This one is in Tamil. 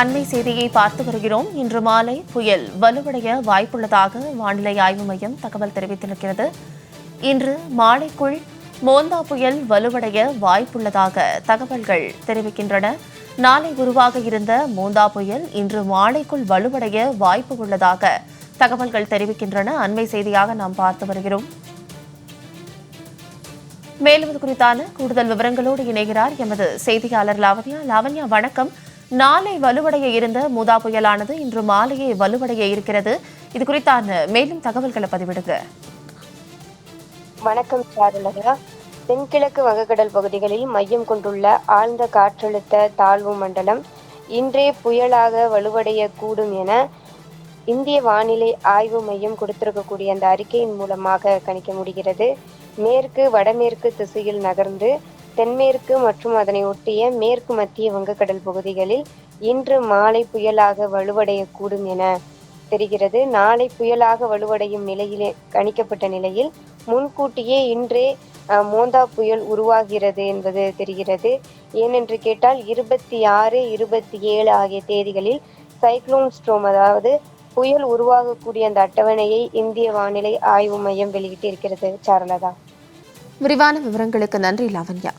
அண்மை செய்தியை பார்த்து வருகிறோம். இன்று மாலை புயல் வலுவடைய வாய்ப்புள்ளதாக வானிலை ஆய்வு மையம் தகவல் தெரிவித்திருக்கிறது. இன்று மாலைக்குள் மோந்தா புயல் வலுவடைய வாய்ப்புள்ளதாக தகவல்கள் தெரிவிக்கின்றன. நாளை உருவாக இருந்த மோந்தா புயல் இன்று மாலைக்குள் வலுவடைய வாய்ப்பு உள்ளதாக தகவல்கள் தெரிவிக்கின்றன. அண்மை செய்தியாக நாம் பார்த்து வருகிறோம். மேலும் இது குறித்தான கூடுதல் விவரங்களோடு இணைகிறார் எமது செய்தியாளர் லாவண்யா. லாவண்யா வணக்கம். நாளை வலுவடைய இருந்த மூதா புயலானது இன்று மாலையே வலுவடைய இருக்கிறது. இது குறித்தான மேலும் தகவல்களை பதிவிடுங்க. வணக்கம் சாருலகா தென்கிழக்கு வங்கக்கடல் பகுதிகளில் மையம் கொண்டுள்ள ஆழ்ந்த காற்றழுத்த தாழ்வு மண்டலம் இன்றே புயலாக வலுவடையக்கூடும் என இந்திய வானிலை ஆய்வு மையம் கொடுத்திருக்கக்கூடிய அந்த அறிக்கையின் மூலமாக கணிக்க முடிகிறது. மேற்கு வடமேற்கு திசையில் நகர்ந்து தென்மேற்கு மற்றும் அதனை ஒட்டிய மேற்கு மத்திய வங்கக்கடல் பகுதிகளில் இன்று மாலை புயலாக வலுவடையக்கூடும் என தெரிகிறது. நாளை புயலாக வலுவடையும் நிலையிலே கணிக்கப்பட்ட நிலையில் முன்கூட்டியே இன்றே மோந்தா புயல் உருவாகிறது என்பது தெரிகிறது. ஏனென்று கேட்டால் இருபத்தி ஆறு இருபத்தி ஏழு ஆகிய தேதிகளில் சைக்ளோன் ஸ்ட்ரோம் அதாவது புயல் உருவாகக்கூடிய அந்த அட்டவணையை இந்திய வானிலை ஆய்வு மையம் வெளியிட்டிருக்கிறது. சாரலதா. விரிவான விவரங்களுக்கு நன்றி லாவண்யா.